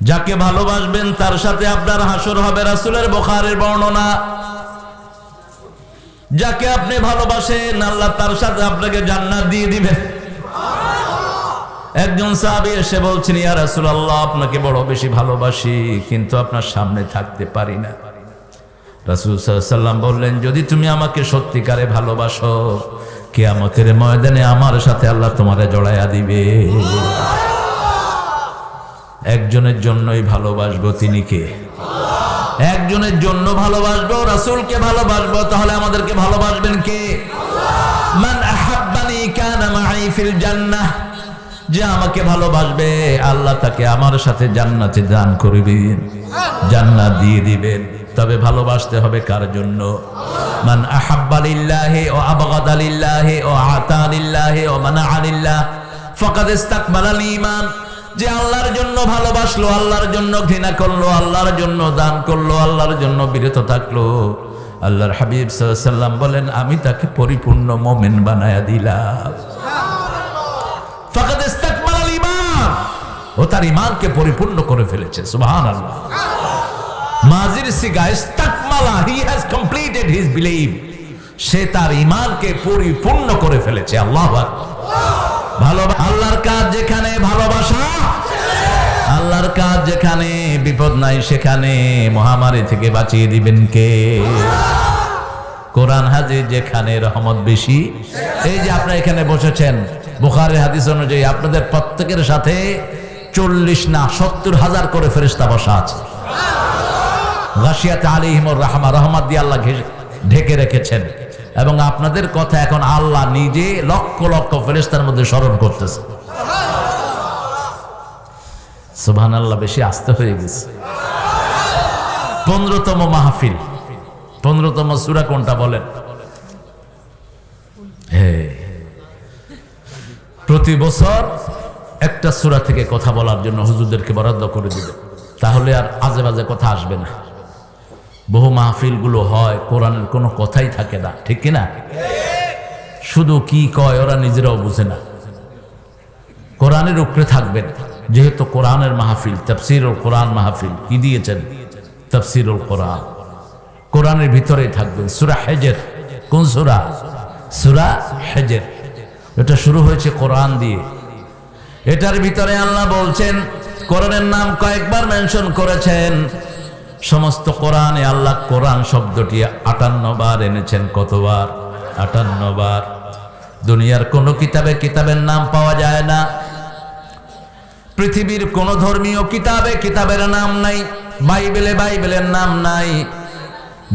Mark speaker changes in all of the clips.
Speaker 1: যাকে ভালোবাসবেন, তার সাথে আপনার হাসর হবে রাসুলের বোখারের বর্ণনা। যাকে আপনি ভালোবাসেন, আল্লাহ তার সাথে আপনাকে জান্নাত দিয়ে দিবেন একজন সাহাবী এসে বলছেন, ইয়া রাসূলুল্লাহ, আপনাকে বড় বেশি ভালোবাসি, কিন্তু আপনার সামনে থাকতে পারি না। রাসূল সাল্লাম বললেন, যদি তুমি আমাকে সত্যিকারে ভালোবাসো, কিয়ামতের ময়দানে আমার সাথে আল্লাহ তোমারে জড়াইয়া দিবে। একজনের জন্যই ভালোবাসবো তিনি কে? একজনের জন্য ভালোবাসবো, রাসূলকে ভালোবাসবো, তাহলে আমাদেরকে ভালোবাসবেন কে? যে আমাকে ভালোবাসবে, আল্লাহ তাকে আমার সাথে জান্নাতে দান করবেন জান্নাত দিয়ে দিবেন। তবে ভালোবাসতে হবে কার জন্য? মান আহাব্বা লিল্লাহি ও আবগাদা লিল্লাহি ও আতা লিল্লাহি ও মানা লিল্লাহ। ফাকাদ ইস্তাকবালাল ঈমান। যে আল্লাহর জন্য ভালোবাসলো আল্লাহর জন্য ঘৃণা করল আল্লাহর জন্য দান করল আল্লাহর জন্য বিরত থাকল। আল্লাহর হাবিব সাল্লাম বলেন আমি তাকে পরিপূর্ণ মোমেন বানায়া দিলাম। ফাকাদ ইস্তাকমালাল ঈমান ও তার ঈমানকে পরিপূর্ণ করে ফেলেছে সুবহানাল্লাহ। মাজির সিগা ইস্তাকমালা he has completed his believe সে তার ঈমানকে পরিপূর্ণ করে ফেলেছে আল্লাহু আকবার। আল্লাহর কাজ যেখানে ভালোবাসা, আল্লাহর কাজ যেখানে বিপদ নাই সেখানে মহামারী থেকে বাঁচিয়ে দিবেন কে? কোরআন হাজির যেখানে রহমত বেশি। এই যে আপনারা এখানে বসেছেন বুখারের হাদিস অনুযায়ী আপনাদের প্রত্যেকের সাথে চল্লিশ না সত্তর হাজার করে ফেরিস্তা বসা আছে। গাছিয়াতে আলিহিমর রাহমা, রহমত দিয়ে আল্লাহ ঢেকে রেখেছেন। এবং আপনাদের কথা এখন আল্লাহ নিজে লক্ষ লক্ষ ফেরিস্তার মধ্যে স্মরণ করতেছে। সুবহান আল্লাহ বেশি আস্তে হয়ে গেছে। পনেরোতম মাহফিল। পনেরোতম সুরা কোনটা বলেন? প্রতি বছর একটা সুরা থেকে কথা বলার জন্য হুজুরদেরকে বরাদ্দ করে দিবে। তাহলে আর আজে বাজে কথা আসবে না। বহু মাহফিলগুলো হয়, কোরআনের কোনো কথাই থাকে না, ঠিক কিনা? শুধু কি কয় ওরা নিজেরাও বুঝে না। কোরআনের উপরে থাকবেন, যেহেতু কোরআনের মাহফিল, তফসিরুল কোরআন মাহফিল, কি দিয়েছেন? তফসিরুল কোরআন। কোরআনের ভিতরেই থাকবেন, সুরা হেজের, কোন সুরা? সুরা হেজের। এটা শুরু হয়েছে কোরআন দিয়ে। এটার ভিতরে আল্লাহ বলছেন, কোরআনের নাম কয়েকবার মেনশন করেছেন। সমস্ত কোরআনে আল্লাহ কোরআন শব্দটি আটান্ন বার এনেছেন, কতবার? আটান্ন বার। দুনিয়ার কোনো কিতাবে কিতাবের নাম পাওয়া যায় না। পৃথিবীর কোন ধর্মীয় কিতাবে কিতাবের নাম নাই, বাইবেলে বাইবেলের নাম নাই,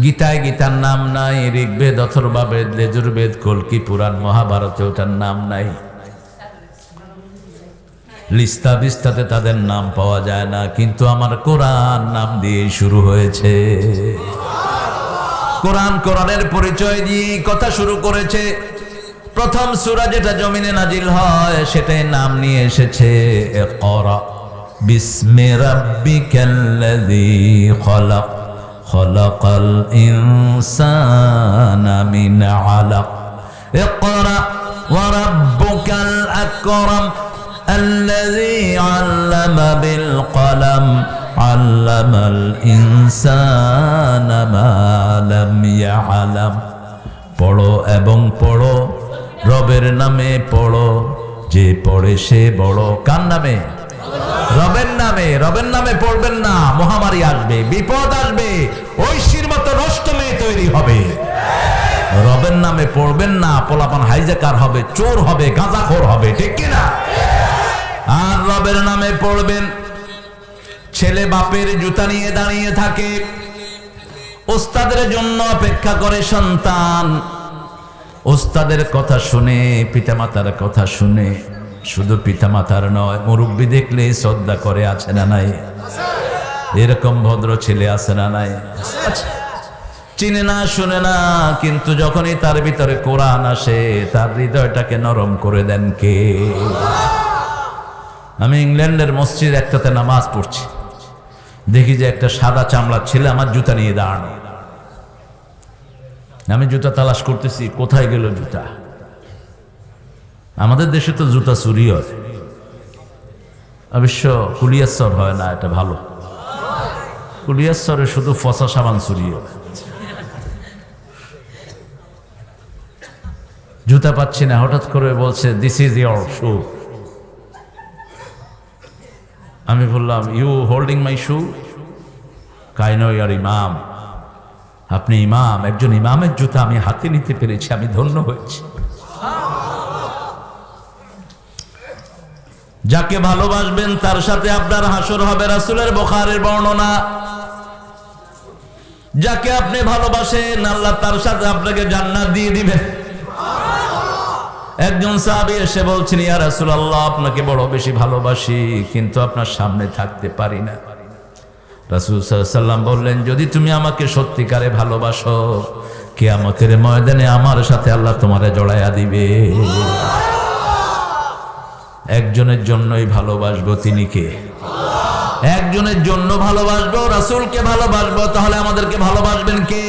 Speaker 1: গীতায় গীতার নাম নাই, ঋগ্বেদ, অথর্বাবেদ, লেজুর্বেদ কলকি পুরাণ, মহাভারতে ওটার নাম নাই। লিস্তা বিস্তাতে তাদের নাম পাওয়া যায় না, কিন্তু আমার কোরআন নাম দিয়ে শুরু হয়েছে। কোরআন কোরআনের পরিচয় দিয়ে কথা শুরু করেছে। প্রথম সুরা যেটা জমিনে নাজিল হয়, সেটাই নাম নিয়ে এসেছে খলাক, খলাকাল ইনসানা আকরাম الذي علم بالقلم علم الإنسان ما لم يعلم পড়ো এবং পড়ো রবের নামে পড়ো যে পড়ে সে বড় কার নামে রবের নামে রবের নামে পড়বেন না মহামারী আসবে বিপদ আসবে ঐশীর মতো নষ্ট মেয়ে তৈরি হবে রবের নামে পড়বেন না পোলাপান হাইজাকার হবে চোর হবে গাঁজাখোর হবে ঠিক কিনা আর রবের নামে পড়বেন। ছেলে বাপের জুতা নিয়ে দাঁড়িয়ে থাকে। ওস্তাদের জন্য অপেক্ষা করে সন্তান। ওস্তাদের কথা শুনে, পিতামাতার কথা শুনে, শুধু পিতামাতার নয়, মুরব্বী দেখলে শ্রদ্ধা করে, আছে না নাই? এরকম ভদ্র ছেলে আছে না নাই? চিনে না, শুনে না, কিন্তু যখনই তার ভিতরে কোরআন আসে, তার হৃদয়টাকে নরম করে দেন কে? আমি ইংল্যান্ডের মসজিদ একটাতে নামাজ পড়ছি। দেখি যে একটা সাদা চামড়ার ছেলে আমার জুতা নিয়ে দাঁড়ানো। আমি জুতা তালাশ করতেছি, কোথায় গেল জুতা? আমাদের দেশে তো জুতা চুরি হয়। অবশ্য কুলিয়াশ্বর হয় না, এটা ভালো। কুলিয়াশ্বরে শুধু ফসা সাবান চুরিয়ে জুতা পাচ্ছি না, হঠাৎ করে বলছে দিস ইজ ইয়র শু আমি বললাম ইউ হোল্ডিং মাই শু কাইনো ইয়ার ইমাম আপনি ইমাম একজন ইমামের জুতা আমি হাতে নিতে পেরেছি, আমি ধন্য হয়েছি। যাকে ভালোবাসবেন, তার সাথে আপনার হাসর হবে রাসুলের বোখারের বর্ণনা। যাকে আপনি ভালোবাসেন, আল্লাহ তার সাথে আপনাকে জান্নাত দিয়ে দিবেন। একজন সাহাবী এসে বলছেন, ইয়া রাসূলুল্লাহ, আপনাকে বড় বেশি ভালোবাসি, কিন্তু আপনার সামনে থাকতে পারি না। রাসূল সাল্লাম বললেন, যদি তুমি আমাকে সত্যিকারে ভালোবাসো, কিয়ামতের ময়দানে আমার সাথে আল্লাহ তোমারে জড়াইয়া দিবে। একজনের জন্যই ভালোবাসবো তিনি কে? একজনের জন্য ভালোবাসবো, রাসূলকে ভালোবাসবো, তাহলে আমাদেরকে ভালোবাসবেন কে?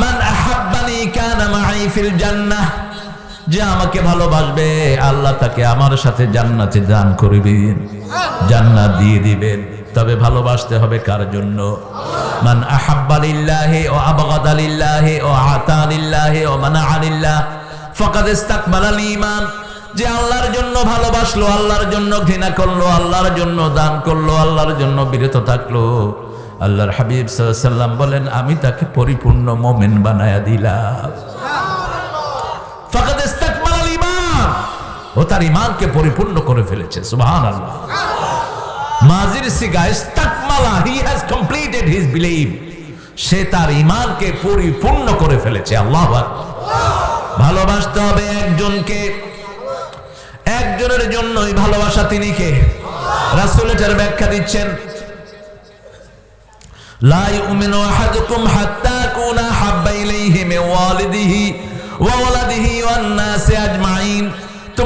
Speaker 1: মান আহাব্বানি কানা মাই ফিল জান্নাহ যে আমাকে ভালোবাসবে, আল্লাহ তাকে আমার সাথে জান্নাতে দান করবেন, জান্নাত দিয়ে দিবেন। তবে ভালোবাসতে হবে কার জন্য? মান আহাব্বা লিল্লাহি ও আবগাদা লিল্লাহি ও আতা লিল্লাহি ও মানা আলিল্লাহ ফাকাদ ইস্তাকবালাল ঈমান। যে আল্লাহর জন্য ভালোবাসলো, আল্লাহর জন্য ঘৃণা করল, আল্লাহর জন্য দান করল, আল্লাহর জন্য বিরত থাকল। আল্লাহর হাবিব সাল্লাম বলেন, আমি তাকে পরিপূর্ণ মোমেন বানায়া দিলাম ফাকাদ ইস্তাকমালাল ঈমান ও তার ঈমানকে পরিপূর্ণ করে ফেলেছে, সুবহানাল্লাহ। মাজির কমপ্লিটেড হিজ বিলিভ সে তার ঈমানকে পরিপূর্ণ করে ফেলেছে, আল্লাহু ভালোবাসতে হবে একজনকে। একজনের জন্যই ভালোবাসা তিনি কে? রাসুল এটার ব্যাখ্যা দিচ্ছেন। লা ইউমিনু হাত্তা কুনা হাব্বা ইলাইহি ওয়ালিদিহি ওয়া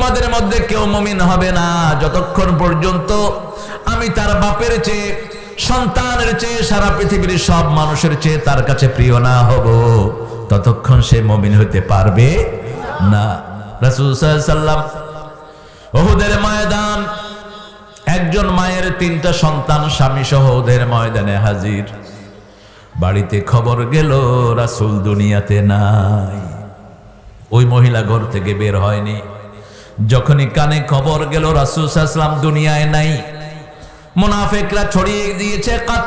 Speaker 1: তোমাদের মধ্যে কেউ মমিন হবে না। যতক্ষণ পর্যন্ত আমি তার বাপের চেয়ে, সন্তানের চেয়ে সারা পৃথিবীর সব মানুষের চেয়ে তার কাছে প্রিয় না হব, ততক্ষণ সে মমিন হতে পারবে না। রাসূল সাল্লাম ওহুদের ময়দান, একজন মায়ের তিনটা সন্তান স্বামী সহ ওদের ময়দানে হাজির। বাড়িতে খবর গেল, রাসুল দুনিয়াতে নাই। ওই মহিলা ঘর থেকে বের হয়নি। যখনই কানে খবর গেল, রাসুল সাল্লাম দুনিয়ায় নাই। মুনাফেকরা ছড়িয়ে দিয়েছে, কাত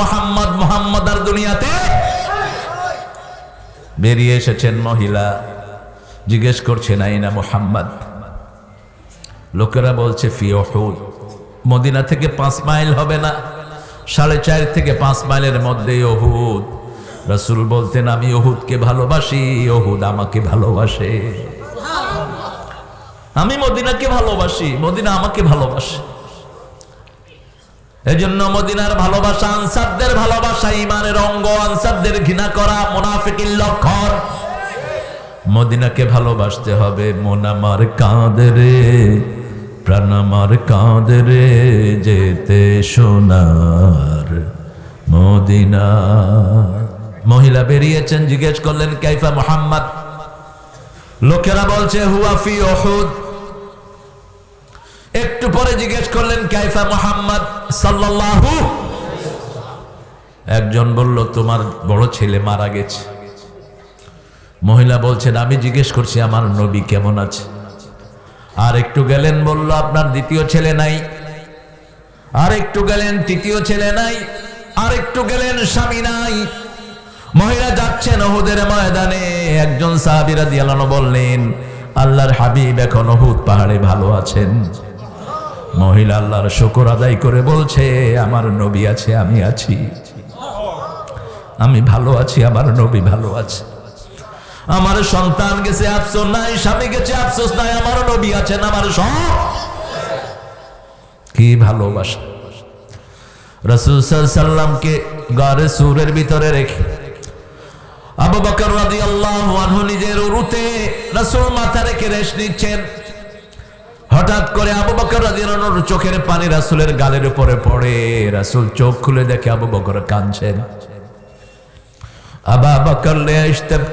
Speaker 1: মোহাম্মদ মোহাম্মদ আর দুনিয়াতে বেরিয়ে এসেছেন মহিলা। জিজ্ঞেস করছে নাই না মোহাম্মদ? লোকেরা বলছে, ফি অহুদ মদিনা থেকে পাঁচ মাইল হবে না। সাড়ে চার থেকে পাঁচ মাইলের মধ্যে অহুদ রসুল বলতেন, আমি অহুদকে ভালোবাসি অহুদ আমাকে ভালোবাসে। আমি মদিনাকে ভালোবাসি, মদিনা আমাকে ভালোবাসে। এজন্য মদিনার ভালোবাসা, আনসারদের ভালোবাসা ইমানের অঙ্গ, আনসারদের ঘৃণা করা মুনাফিকির লক্ষণ। মদিনাকে ভালোবাসতে হবে, মন আমার কাঁদে রে, প্রাণ আমার কাঁদে রে, যেতে সোনার মদিনা। মহিলা বেরিয়েছেন, জিজ্ঞেস করলেন, কাইফা মোহাম্মদ? লোকেরা বলছে হুয়াফি ওহুদ একটু পরে জিজ্ঞেস করলেন, কাইফা মোহাম্মদ সাল্লাল্লাহু? একজন বলল, তোমার বড় ছেলে মারা গেছে। মহিলা বলছেন, আমি জিজ্ঞেস করছি, আমার নবী কেমন আছে? আর একটু গেলেন, বলল, আপনার দ্বিতীয় ছেলে নাই। আর একটু গেলেন, তৃতীয় ছেলে নাই। আর একটু গেলেন, স্বামী নাই। মহিলা যাচ্ছেন ওহুদের ময়দানে। একজন সাহাবিরা দিয়ালানো বললেন, আল্লাহর হাবিব এখন ওহুদ পাহাড়ে ভালো আছেন। মহিলা আল্লাহর শুকর আদায় করে বলছে, আমার নবী আছে, আমি আছি। আমি ভালো আছি, আমার নবী ভালো আছে। আমার সন্তান গেছে, আফসোস নাই, স্বামী গেছে, আফসোস নাই, আমার নবী আছেন, আমার সব। কি ভালোবাসা। রসুল সাল্লামকে গারে সুরের ভিতরে রেখে আবু বকর রাদিয়াল্লাহু আনহু নিজের উরুতে রাসূল মাথা রেখে রেস্ট নিচ্ছেন। হঠাৎ করে আবু বকর আনহুর চোখের পানি রাসূলের গালের উপরে পড়ে। রাসূল চোখ খুলে দেখে আবু বকর কাঁদছেন। আবা বকর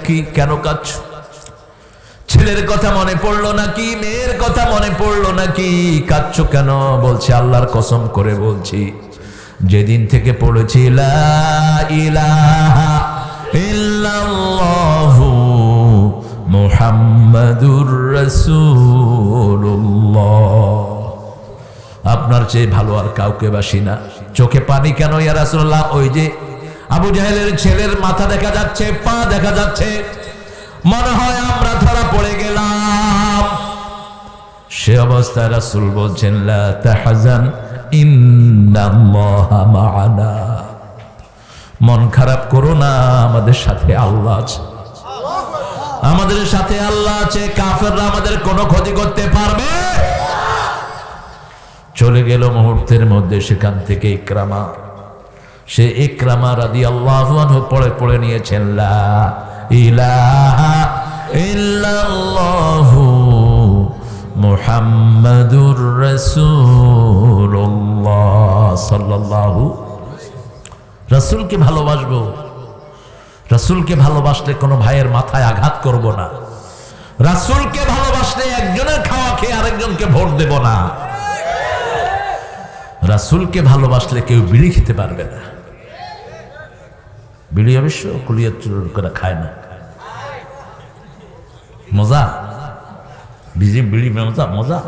Speaker 1: কি কেন কাঁদছ? ছেলের কথা মনে পড়ল নাকি? মেয়ের কথা মনে পড়ল নাকি? কাচ্ছ কেন? বলছে, আল্লাহর কসম করে বলছি, যেদিন থেকে পড়েছি, লা ইলাহা ইল্লাল্লাহু মুহাম্মাদুর রাসূলুল্লাহ। আপনার চেয়ে ভালো আর কাউকে বাসি না। চোখে পানি কেন ইয়া রাসূলুল্লাহ? ওই যে আবু জাহেলের ছেলের মাথা দেখা যাচ্ছে, পা দেখা যাচ্ছে। মনে হয় আমরা ধরা পড়ে গেলাম। সে অবস্থায় রাসূল বলছেন তাহজান মন খারাপ করো না, আমাদের সাথে আল্লাহ আছে। আমাদের সাথে আল্লাহ আছে, কাফেররা আমাদের কোনো ক্ষতি করতে পারবে? চলে গেল মুহূর্তের মধ্যে সেখান থেকে ইকরামা। সে ইকরামা রাদি আল্লাহ পড়ে পড়ে নিয়েছেন, লা ইলাহা ইল্লাল্লাহু মুহাম্মাদুর রাসূলুল্লাহ সাল্লাল্লাহু রাসূলকে ভালোবাসবো। রাসূলকে ভালোবাসলে কোনো ভাইয়ের মাথায় আঘাত করব না। রাসূলকে ভালোবাসলে একজনের খাওয়া খেয়ে আরেকজনকে ভোট দেব না। রাসূলকে ভালোবাসলে কেউ বিড়ি খেতে পারবে না। বিড়ি অবশ্য কুলিয়ার চুর করে খায় না। মজা? বিজি বিড়ি মজা মজা?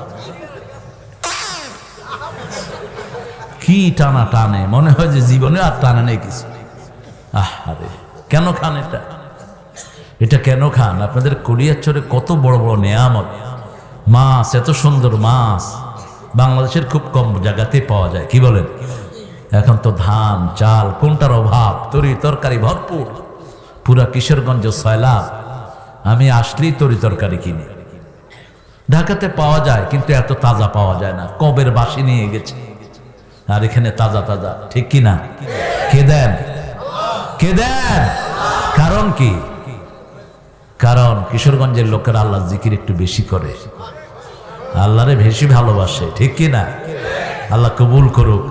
Speaker 1: কি টানা টানে, মনে হয় যে জীবনে আর টানে নেই কিছু। আহ আরে কেন খান এটা? এটা কেন খান? আপনাদের কুলিয়ার চরে কত বড় বড় নেয়ামত। মাছ, এত সুন্দর মাছ। বাংলাদেশের খুব কম জায়গাতে পাওয়া যায়, কি বলেন? এখন তো ধান, চাল, কোনটার অভাব? তরি তরকারি ভরপুর। পুরা কিশোরগঞ্জ সয়লাভ আমি আসলেই তরি তরকারি কিনি। ঢাকাতে পাওয়া যায়, কিন্তু এত তাজা পাওয়া যায় না। কবের বাসি নিয়ে গেছে। আর এখানে তাজা তাজা, ঠিক কি না কে দেন? কে দেন? কারণ কি? কারণ কিশোরগঞ্জের লোকেরা আল্লাহ জিকির একটু বেশি করে। আল্লাহরে বেশি ভালোবাসে, ঠিক কি না? আল্লাহ কবুল করুক।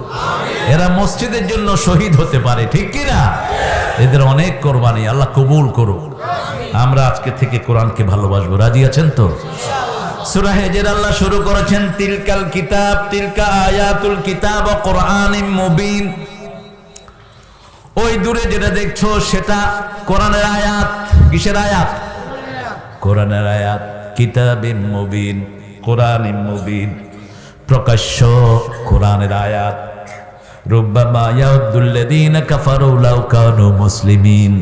Speaker 1: এরা মসজিদের জন্য শহীদ হতে পারে, ঠিক কি না? এদের অনেক কোরবানি, আল্লাহ কবুল করুক। আমরা আজকে থেকে কোরআনকে ভালোবাসবো। রাজি আছেন তো? সূরা হেজের আল্লাহ শুরু করেছেন, তিলকাল কিতাব, তিলকা আয়াতুল কিতাব কোরআন মুবিন। ওই দূরে যেটা দেখছ, সেটা কোরআনের আয়াত। কিসের আয়াত? কোরআনের আয়াত। কিতাবিন মুবিন কোরআন মুবিন। প্রকাশ্য কোরআনের আয়াত। রুব্বামা ইয়াউদ্দুল্লাযীনা কাফারু লাউ কানু মুসলিমিন।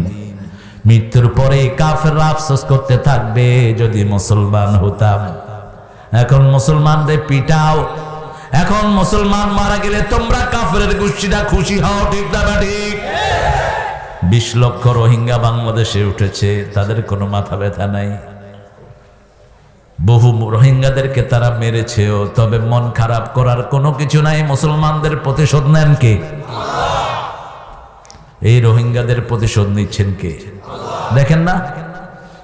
Speaker 1: মৃত্যুর পরে কাফেররা আফসোস করতে থাকবে যদি মুসলমান হতাম। এখন মুসলমানদের পিটাও এখন মুসলমান মারা গেলে তোমরা কাফেরের গোষ্ঠীটা খুশি হও, ঠিক না ঠিক? বিশ লক্ষ রোহিঙ্গা বাংলাদেশে উঠেছে, তাদের কোনো মাথা ব্যথা নাই। বহু রোহিঙ্গাদেরকে তারা মেরেছেও, তবে মন খারাপ করার কোনো কিছু নাই। মুসলমানদের প্রতিশোধ নেন কে? এই রোহিঙ্গাদের প্রতিশোধ নিচ্ছেন কে? দেখেন না?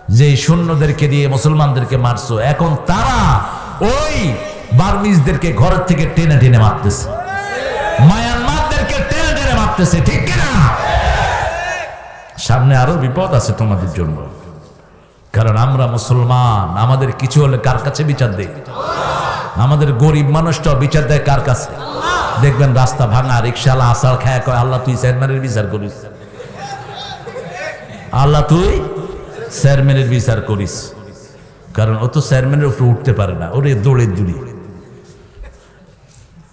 Speaker 1: যে সৈন্যদেরকে দিয়ে মুসলমানদেরকে মারছো, এখন তারা ওই বার্মিজদেরকে ঘরের থেকে টেনে টেনে মারতেছে। মায়ানমারদেরকে টেনে টেনে মারতেছে, ঠিক কিনা সামনে আরও বিপদ আছে তোমাদের জন্য। কারণ আমরা মুসলমান, আমাদের কিছু হলে কার কাছে বিচার দেয় আমাদের গরিব মানুষটা বিচার দেয় কার কাছে? দেখবেন রাস্তা ভাঙা রিক্সালা আসার খায় কয়, আল্লাহ, তুই চেয়ারম্যানের বিচার করিস। আল্লাহ, তুই চেয়ারম্যানের বিচার করিস। কারণ ও তো চেয়ারম্যানের উপরে উঠতে পারে না, ওরে দৌড়ে দূরি।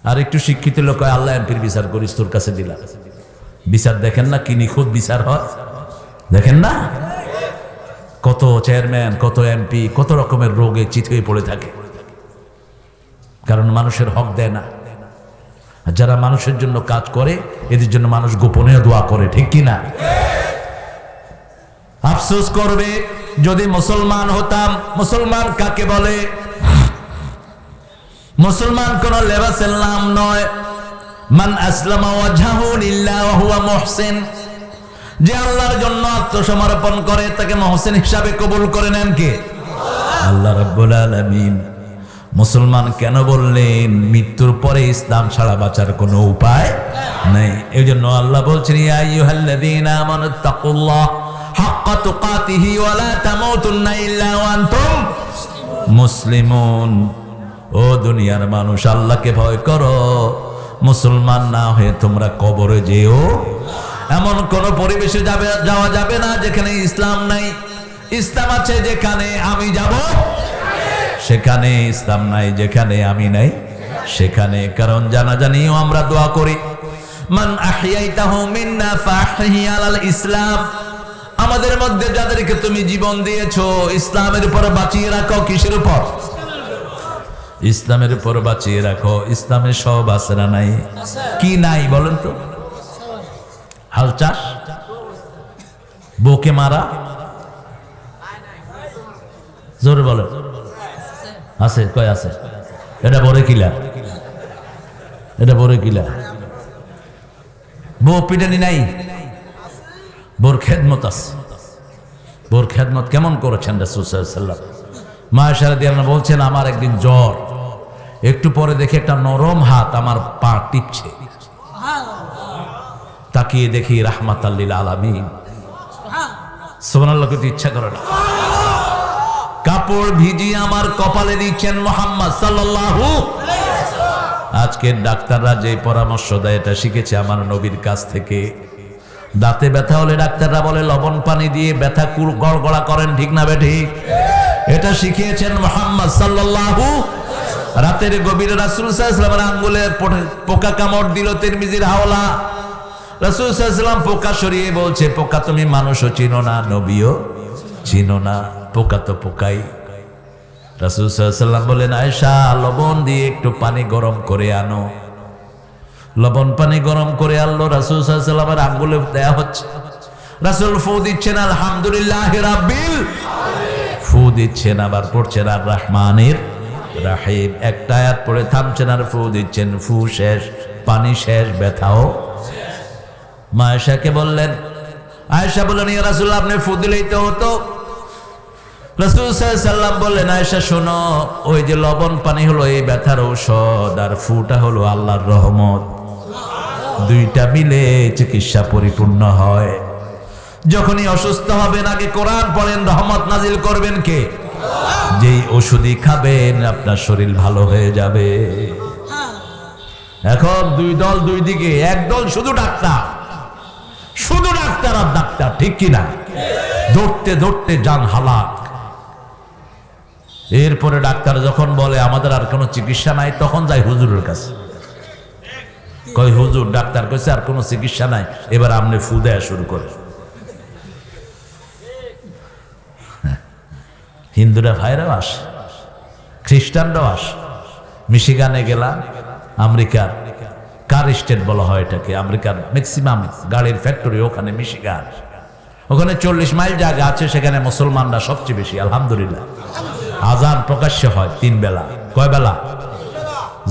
Speaker 1: আর একটু শিক্ষিত লোক আল্লাহ এমপির বিচার করিস, তোর কাছে দিলাম। বিচার দেখেন না কি নিখুঁত বিচার হয়? দেখেন না? কত চেয়ারম্যান, কত এমপি, কত রকমের রোগে চিত হয়ে পড়ে থাকে। কারণ মানুষের হক দেয় না। যারা মানুষের জন্য কাজ করে, এদের জন্য মানুষ গোপনেও দোয়া করে, ঠিক কি না? আফসোস করবে, যদি মুসলমান হতাম, মুসলমান কাকে বলে? মুসলমান কোন লেবাসের নাম নয়। মান আসলামা ওয়াজহাহু লিল্লাহ ওয়া মুহসিন। যে আল্লাহর জন্য আত্মসমর্পণ করে, তাকে মহসিন হিসাবে কবুল করে নেন কে? আল্লাহ রাব্বুল আলামিন। মুসলমান কেন বললেন, মৃত্যুর পরে ইসলাম ছাড়া বাঁচার কোনো উপায় নেই। এই জন্য আল্লাহ বলছেন, ইয়া আইয়ুহাল্লাযীনা আমানু তাকুল্লাহ হাক্কা তুকাতিহি ওয়া লা তামুতুন্না ইল্লা ওয়া আনতুম মুসলিমুন। ও দুনিয়ার মানুষ, আল্লাহকে ভয় করো। মুসলমান না হয়ে তোমরা কবরে যেও। এমন কোন পরিবেশে যাবে, যাওয়া যাবে না যেখানে ইসলাম নাই। ইসলাম আছে যেখানে আমি যাব। সেখানে ইসলাম নাই যেখানে আমি নাই। সেখানে, কারণ জানা জানিও আমরা দোয়া করি। মান ইসলাম। আমাদের মধ্যে যাদেরকে তুমি জীবন দিয়েছ, ইসলামের উপর বাঁচিয়ে রাখো, কিসের উপর? ইসলামের উপর বাঁচিয়ে রাখো ইসলামের সব আসরা নাই? কি নাই বলেন তো? হাল চাষ? বউকে মারা? জোরে বলেন। আছে, কয় আছে? এটা বড় কিলা। এটা বড় কিলা। বউ পিটানি নাই? বোর খেদমত আছে। বোর খেদমত কেমন করেছেন রাসুসাল্লাম মা সারাদিয়ানা বলছেন, আমার একদিন জ্বর। একটু পরে দেখে একটা নরম হাত আমার পা টিপছে। তাকিয়ে দেখি রাহমাত আল্লিল ইচ্ছা করে না। কাপড় ভিজিয়ে আমার কপালে দিচ্ছেন মোহাম্মদ সাল্লাল্লাহু আজকের ডাক্তাররা যে পরামর্শ দেয়, এটা শিখেছে আমার নবীর কাছ থেকে। দাঁতে ব্যথা হলে ডাক্তাররা বলে, লবণ পানি দিয়ে ব্যথা কুল গড়গড়া করেন, ঠিক না বে ঠিক? এটা শিখিয়েছেন মোহাম্মদ সাল্লাল্লাহু রাতের গভীরে রাসূল আঙ্গুলের পোটা- পোকা কামড় দিল তিরমিজির হাওলা। রাসূল আলাইহি পোকা সরিয়ে বলছে, পোকা তুমি মানুষও চিনো না, নবীও চিনো না, পোকা তো পোকাই। রাসূল ওয়াসাল্লাম বলেন আয়েশা, লবণ দিয়ে একটু পানি গরম করে আনো। লবণ পানি গরম করে আনলো, রাসুল সাল্লামের আঙ্গুলে দেয়া হচ্ছে। রাসুল ফু দিচ্ছেন, আলহামদুলিল্লাহ রাব্বিল ফু দিচ্ছেন, আবার পড়ছেন, আর রহমানের রাহিম, একটা আয়াত পড়ে, থামছেন আর ফু দিচ্ছেন, ফু শেষ, পানি শেষ, ব্যথাও মা আয়েশাকে বললেন, আয়েশা বললেন, ইয়া রাসূলুল্লাহ, আপনি ফু দিলেই তো হতো। রসুল সাল্লাম বললেন, আয়েশা, শোনো, ওই যে লবণ পানি হলো, এই ব্যথার ঔষধ, আর ফুটা হলো আল্লাহর রহমত। দুইটা মিলে চিকিৎসা পরিপূর্ণ হয়। যখনই অসুস্থ হবেন, আগে কোরআন পড়েন, রহমত নাজিল করবেন কে? যেই ওষুধই খাবেন, আপনার শরীর ভালো হয়ে যাবে। এখন দুই দল দুই দিকে, এক দল শুধু ডাক্তার। শুধু ডাক্তার আর ডাক্তার, ঠিক কিনা ধরতে ধরতে যান হালাক এরপরে ডাক্তার যখন বলে, আমাদের আর কোনো চিকিৎসা নাই, তখন যাই হুজুরের কাছে। কই হুজুর, ডাক্তার কইছে আর কোনো চিকিৎসা নাই। এবার আপনি ফু দেয়া শুরু করে। হিন্দুরা ভাইরাও আসে, খ্রিস্টানরাও আসে। মিশিগানে গেলাম, আমেরিকার কার স্টেট বলা হয় এটাকে? আমেরিকার ম্যাক্সিমাম গাড়ির ফ্যাক্টরি ওখানে মিশিগান। ওখানে চল্লিশ মাইল জায়গা আছে, সেখানে মুসলমানরা সবচেয়ে বেশি, আলহামদুলিল্লাহ। আজান প্রকাশ্য হয় তিন বেলা। কয় বেলা?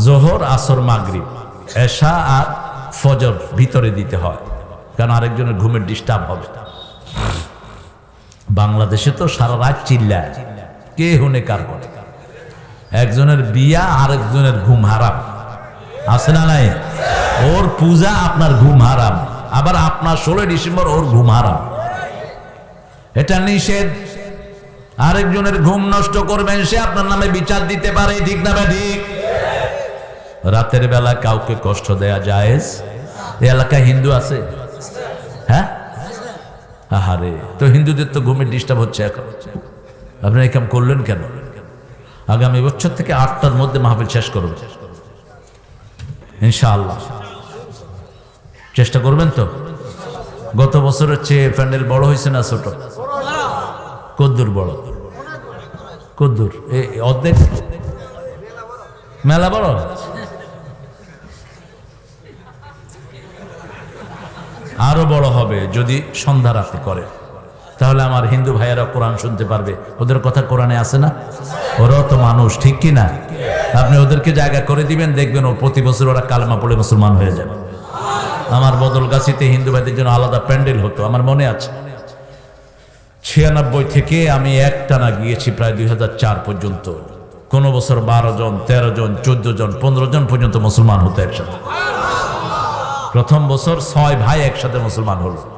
Speaker 1: জোহর, আসর, মাগরিব। এশা আর ফজর ভিতরে দিতে হয়, কারণ আরেকজনের ঘুমের ডিস্টার্ব হবে। বাংলাদেশে তো সারা রাত চিল্লায়। কে হুনে কার করে? একজনের বিয়া, আরেকজনের ঘুম হারাম। আছে না নাই? ওর পূজা আপনার ঘুম হারাম। আবার আপনার ষোলোই ডিসেম্বর ওর ঘুম হারাম। এটা নিষেধ। আরেকজনের ঘুম নষ্ট করবেন, সে আপনার নামে বিচার দিতে পারে, ঠিক না ঠিক। রাতের বেলা কাউকে কষ্ট দেয়া এই এলাকায় হিন্দু আছে? আহারে, তো হিন্দুদের তো ঘুমের ডিস্টার্ব হচ্ছে এখন। আপনি এই কাম করলেন কেন? আগামী বছর থেকে আটটার মধ্যে মাহফিল শেষ করবেন ইনশাআল্লাহ। চেষ্টা করবেন তো? গত বছরের চেয়ে প্যান্ডেল বড় হয়েছে না ছোট? কদ্দুর বড়। কদ্দুর এই অর্ধেক? মেলা বড়? আরও বড় হবে যদি সন্ধ্যা রাতে করে। তাহলে আমার হিন্দু ভাইয়েরা কোরআন শুনতে পারবে। ওদের কথা কোরআনে আছে না? ওরাও তো মানুষ, ঠিক কি না? আপনি ওদেরকে জায়গা করে দিবেন, দেখবেন ও প্রতি বছর ওরা কালমা পড়ে মুসলমান হয়ে যাবে। আমার বদলগাছিতে হিন্দু ভাইদের জন্য আলাদা প্যান্ডেল হতো, আমার মনে আছে। ছিয়ানব্বই থেকে আমি একটানা গিয়েছি প্রায় দুই চার পর্যন্ত। কোনো বছর বারো জন, তেরো জন, চোদ্দ জন, পনেরো জন পর্যন্ত মুসলমান হতো একসাথে। প্রথম বছর ছয় ভাই একসাথে মুসলমান হলো।